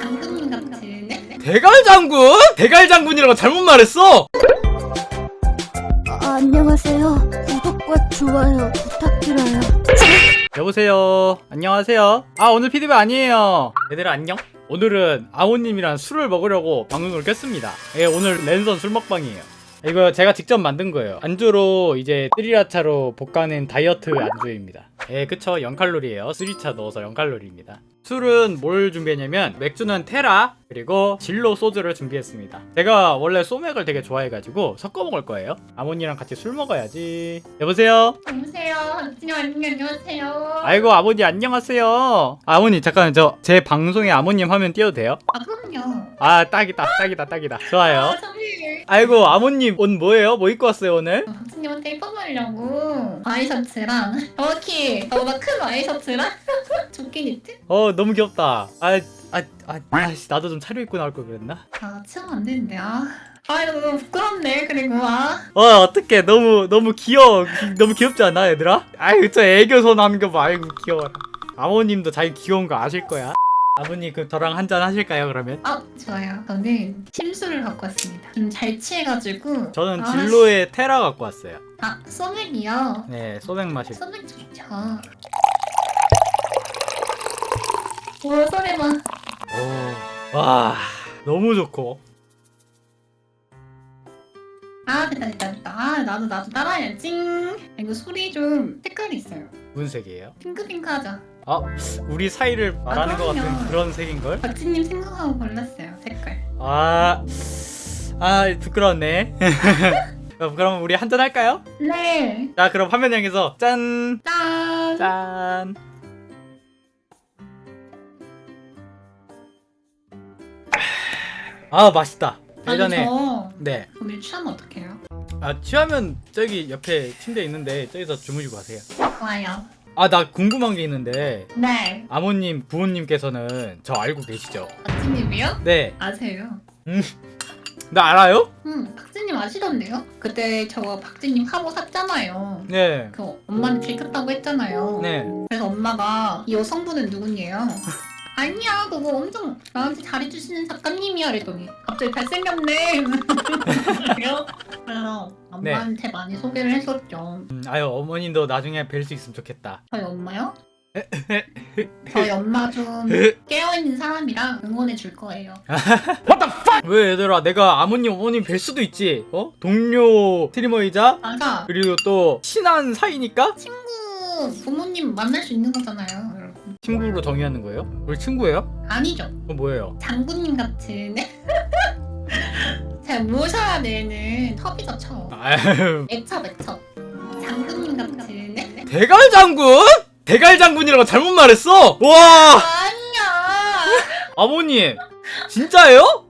장군님 같은 대갈 장군? 대갈 장군이라고 잘못 말했어. 아, 안녕하세요. 구독과 좋아요 부탁드려요. 여보세요. 안녕하세요. 아 오늘 피디바 아니에요. 얘들아 안녕. 오늘은 아오님이랑 술을 먹으려고 방송을 켰습니다. 예, 오늘 랜선 술 먹방이에요. 이거 제가 직접 만든 거예요. 안주로 이제 스리라차로 볶아낸 다이어트 안주입니다. 예, 그쵸. 0칼로리예요. 스리차 넣어서 0칼로리입니다. 술은 뭘 준비했냐면 맥주는 테라 그리고 진로 소주를 준비했습니다. 제가 원래 소맥을 되게 좋아해가지고 섞어 먹을 거예요. 아모님이랑 같이 술 먹어야지. 여보세요. 여보세요 박진영 안녕하세요 아이고 아버님 안녕하세요. 아버님 잠깐 저 제 방송에 아버님 화면 띄워도 돼요? 아 그럼요 아 딱이다 딱이다 딱이다 좋아요. 아 저기 아이고 아버님 옷 뭐예요? 뭐 입고 왔어요 오늘? 박진님한테 예뻐 보이려고 와이셔츠랑 정확히 저보다 큰 와이셔츠랑 조끼 니트? 어 너무 귀엽다. 아 아 아 아, 아, 씨, 나도 좀 차려 입고 나올 걸 그랬나? 아 치면 안 되는데 아 아, 이거 너무 부끄럽네, 그리고, 아. 어 어떡해 너무 너무 귀여워 기- 너무 귀엽지 않아 얘들아? 아이고 저 애교 손 하는 거 봐. 아이고 귀여워라. 아버님도 자기 귀여운 거 아실 거야. 아버님 그 저랑 한잔 하실까요 그러면? 아, 좋아요. 저는 심술을 갖고 왔습니다. 좀 잘 취해가지고. 저는 아, 진로의 테라 갖고 왔어요. 아, 소맥이요. 네 소맥 마실. 소맥 좋죠. 오, 소리만. 오, 와 너무 좋고 아, 됐다, 됐다, 됐다. 아, 나도, 나도 따라해야지. 이거 소리 좀 색깔이 있어요. 무슨 색이에요? 핑크핑크 하 자. 우리 사이를 말하는 것 같은 그럼요. 그런 색인 걸? 박진님 생각하고 골랐어요, 색깔. 아, 아 부끄러웠네. 어, 그럼 우리 한잔 할까요? 네. 자 그럼 화면 향해서 짠, 짠. 짠. 아 맛있다. 예전에 아니, 저 네. 오늘 취하면 어떡해요? 아 취하면 저기 옆에 침대 있는데 저기서 주무시고 가세요. 좋아요. 아 나 궁금한 게 있는데 네. 아모님 부모님께서는 저 알고 계시죠? 박진님이요? 네. 아세요? 나 알아요? 응, 박진님 아시던데요? 그때 저 박진님 화보 샀잖아요. 네. 그 엄마는 들켰다고 했잖아요. 네. 그래서 엄마가 이 여성분은 누구니에요? 아니야, 그거 엄청 나한테 잘해주시는 작가님이야. 그랬더니 갑자기 잘생겼네. 그래서 엄마한테 많이 소개를 했었죠. 음, 아유 어머님도 나중에 뵐 수 있으면 좋겠다. 저희 엄마요? 저희 엄마 좀 깨어있는 사람이라 응원해 줄 거예요. 왜 얘들아 내가 아버님 어머님 뵐 수도 있지 어? 동료 스트리머이자 맞아. 그리고 또 친한 사이니까 친구 부모님 만날 수 있는 거잖아요, 여러분. 친구로 정의하는 거예요? 우리 친구예요? 아니죠. 그럼 뭐예요? 장군님 같은 모셔야 되는 텁이죠 첩 아유 애첩 애첩 장군님 같은. 대갈 장군? 대갈 장군이라고 잘못 말했어? 와. 아니야. 아버님 진짜예요?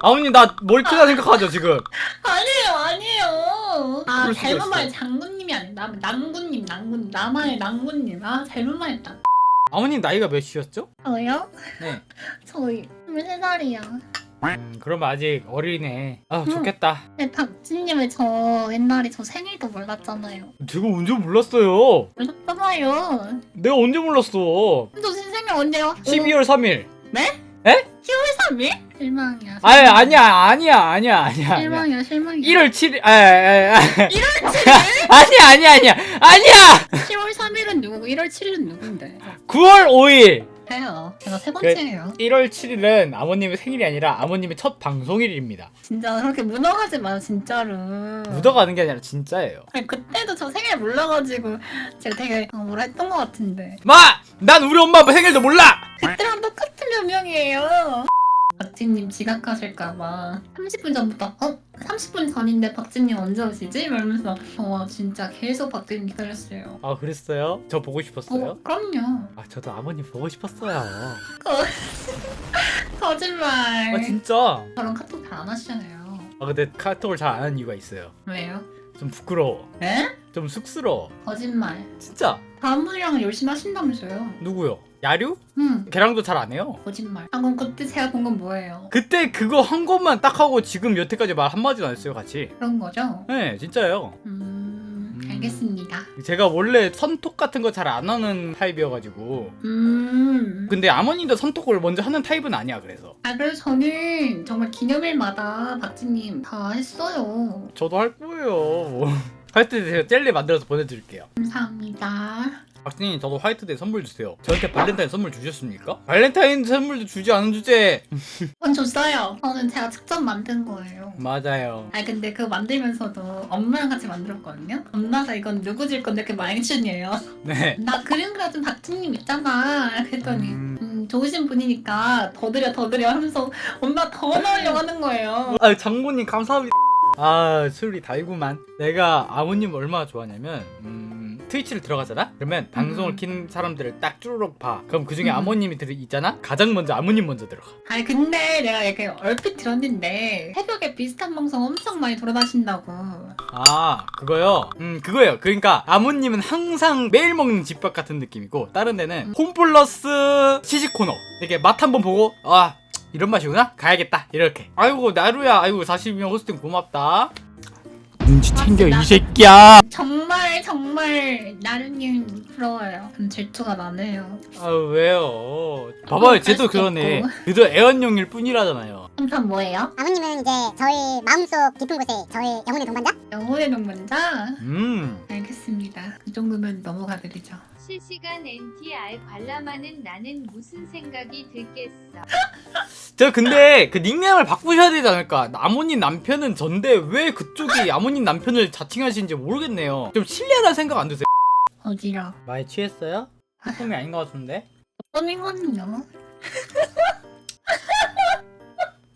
아버님 나 머리 크다 생각하죠 지금? 아니에요 아니에요. 아 그럴 수가 잘못 있어. 말 장군님이 아니라 남군님 남군 남한의 남군님. 아 잘못 말했다. 아버님 나이가 몇이셨죠? 저요? 네. 저희 23살이요 음, 그러면 아직 어리네 아 좋겠다. 네, 박진님을 저 옛날에 저 생일도 몰랐잖아요. 제가 언제 몰랐어요? 몰랐잖아요. 내가 언제 몰랐어? 저 생일 언제요? 12월 3일. 3일? 실망이야 아니 아니야 아니야 아니야 아니야 아니야. 실망이야 실망이야. 1월 7일 아, 아, 아, 1월 7일? 아니야 아니야 아니야 아니야! 10월 3일은 누구고 1월 7일은 누군데? 9월 5일 해요. 제가 세 번째예요. 1월 7일은 아버님의 생일이 아니라 아버님의 첫 방송일입니다 진짜 그렇게 묻어가지 마요 진짜로. 묻어가는 게 아니라 진짜예요 아니, 그때도 저 생일 몰라가지고 제가 되게 어, 뭐라 했던 것 같은데 마! 난 우리 엄마 생일도 몰라! 그때랑 똑같은 변명이에요. 박진님 지각하실까봐 30분 전부터 어? 30분 전인데 박진님 언제 오시지? 이러면서 어 진짜 계속 박진님 기다렸어요. 아 그랬어요? 저 보고 싶었어요? 어, 그럼요. 아 저도 아버님 보고 싶었어요 아 거짓말. 진짜 저랑 카톡 잘안 하시잖아요. 아 근데 카톡을 잘 안 하는 이유가 있어요 왜요? 좀 부끄러워 에? 좀 쑥스러워 거짓말. 진짜 다음 분이랑 열심히 하신다면서요? 누구요? 야류? 응. 걔랑도 잘 안 해요 거짓말. 아 그럼 그때 제가 본 건 뭐예요? 그때 그거 한 것만 딱 하고 지금 여태까지 말 한마디도 안 했어요 같이 그런 거죠? 네 진짜예요 음. 음. 알겠습니다. 제가 원래 선톡 같은 거 잘 안 하는 타입이어가지고 음. 근데 아모님도 선톡을 먼저 하는 타입은 아니야 그래서 아 그래서 저는 정말 기념일마다 박지님 다 했어요. 저도 할 거예요 화이트데이 제가 젤리 만들어서 보내드릴게요 감사합니다. 박진님 저도 화이트데이 선물 주세요 저한테 발렌타인 선물 주셨습니까? 발렌타인 선물도 주지 않은 주제 그건 줬어요. 저는 제가 직접 만든 거예요. 맞아요 아 근데 그거 만들면서도 엄마랑 같이 만들었거든요. 엄마가 이건 누구 줄 건데 이렇게 망신이에요. 네 나 그림 그려준 박진님 있잖아. 그랬더니 음. 음, 좋으신 분이니까 더 드려 더 드려 하면서 엄마 더 넣으려고 하는 거예요. 아 장모님 감사합니다. 아 술이 달구만. 내가 아버님 얼마나 좋아하냐면 음, 트위치를 들어가잖아. 그러면 방송을 음. 킨 사람들을 딱 쭈르륵 봐. 그럼 그 중에 음. 아버님이 들 있잖아. 가장 먼저 아버님 먼저 들어가. 아니 근데 내가 이렇게 얼핏 들었는데 새벽에 비슷한 방송 엄청 많이 돌아다신다고. 아 그거요. 음 그거예요. 그러니까 아버님은 항상 매일 먹는 집밥 같은 느낌이고 다른 데는 홈플러스 시식 코너. 이렇게 맛 한번 보고 아. 이런 맛이구나? 가야겠다. 이렇게. 아이고, 나루야. 아이고, 40명 호스팅 고맙다. 눈치 챙겨, 이. 새끼야. 정말 정말 나른님 부러워요. 좀 질투가 나네요. 아 왜요? 봐봐요, 쟤도 수 그러네. 그도 애완용일 뿐이라잖아요. 항상 뭐예요? 아버님은 이제 저희 마음속 깊은 곳에 저의 영혼의 동반자? 영혼의 동반자? 음, 알겠습니다. 그 정도면 넘어가 드리죠. 실시간 NTR 관람하는 나는 무슨 생각이 들겠어. 저 근데 그 닉네임을 바꾸셔야 되지 않을까? 아모님 남편은 전데 왜 그쪽이 아모님 남편을 자칭하시는지 모르겠네요. 좀 실례나 생각 안 드세요? 어지러. 많이 취했어요? 꿈이 아닌 것 같은데? 어떤 인간이요?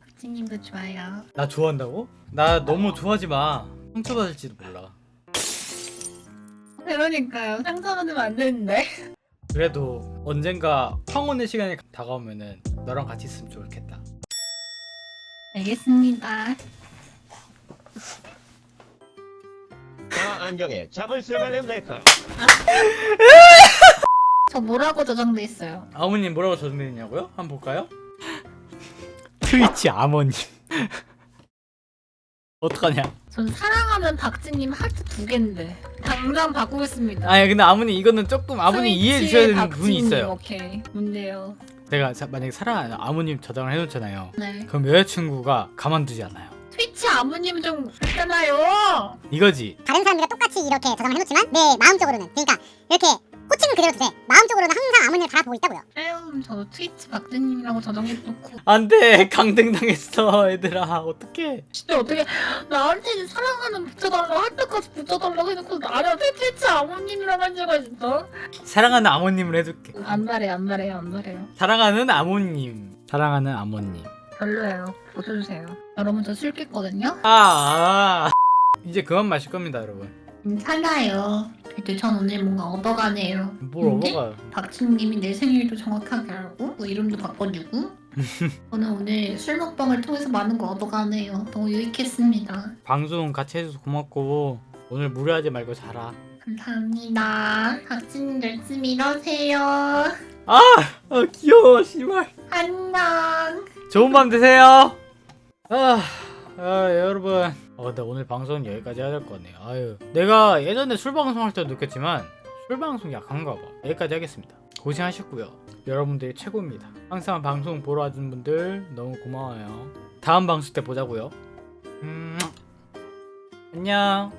박진님도 좋아요. 나 좋아한다고? 나 너무 좋아하지 마. 상처받을지도 몰라. 그러니까요. 상상하면 안 되는데. 그래도 언젠가 황혼의 시간이 다가오면은 너랑 같이 있으면 좋겠다. 알겠습니다. 자 안경에 잡을 쓸만한 데카 저 뭐라고 저장돼 있어요? 아버님 뭐라고 적어있냐고요? 한번 볼까요? 트위치 아버님 어떡하냐 전 사랑하는 박진님 하트 두 개인데 당장 바꾸겠습니다. 아니 근데 아버님 이거는 조금 아버님 이해해 주셔야 되는 부분이 있어요 오케이. 뭔데요? 내가 자- 만약에 사랑하는 아버님 저장을 해놓잖아요 네. 그럼 여자친구가 가만두지 않아요 트위치 아버님 좀 있잖아요. 이거지 다른 사람들과 똑같이 이렇게 저장을 해놓지만 내 마음적으로는 그러니까 이렇게 호칭은 그대로 두되 마음적으로는 항상 아버님을 바라보고 있다고요. 에휴, 저도 트위치 박진님이라고 저장해놓고 안돼 강등당했어 얘들아 어떡해 진짜 어떻게 나한테는 사랑하는 붙여달라고 할 때까지 붙여달라고 해놓고 나한테 트위치 아버님이라고 한 적가 있어? 사랑하는 아버님을 해줄게 안 말해 안 말해요 안 말해요. 사랑하는 아모님 사랑하는 아모님 별로예요. 보셔주세요. 여러분 저 술 깼거든요? 아, 아. 이제 그만 마실 겁니다 여러분 괜찮아요. 그래도 전 오늘 뭔가 얻어가네요. 뭘 근데? 얻어가요 박진님이 내 생일도 정확하게 알고 뭐 이름도 바꿔주고 저는 오늘 술 먹방을 통해서 많은 거 얻어가네요. 너무 유익했습니다. 방송 같이 해줘서 고맙고 오늘 무리하지 말고 자라 감사합니다. 박진님 열심히 일하세요. 아 귀여워 씨발 안녕. 좋은 밤 되세요 아, 아 여러분. 어 근데 오늘 방송은 여기까지 해야 될 것 같네요. 아유. 내가 예전에 술 방송할 때도 느꼈지만 술 방송 약한가 봐. 여기까지 하겠습니다. 고생하셨고요. 여러분들이 최고입니다. 항상 방송 보러 와준 분들 너무 고마워요. 다음 방송 때 보자고요. 음. 안녕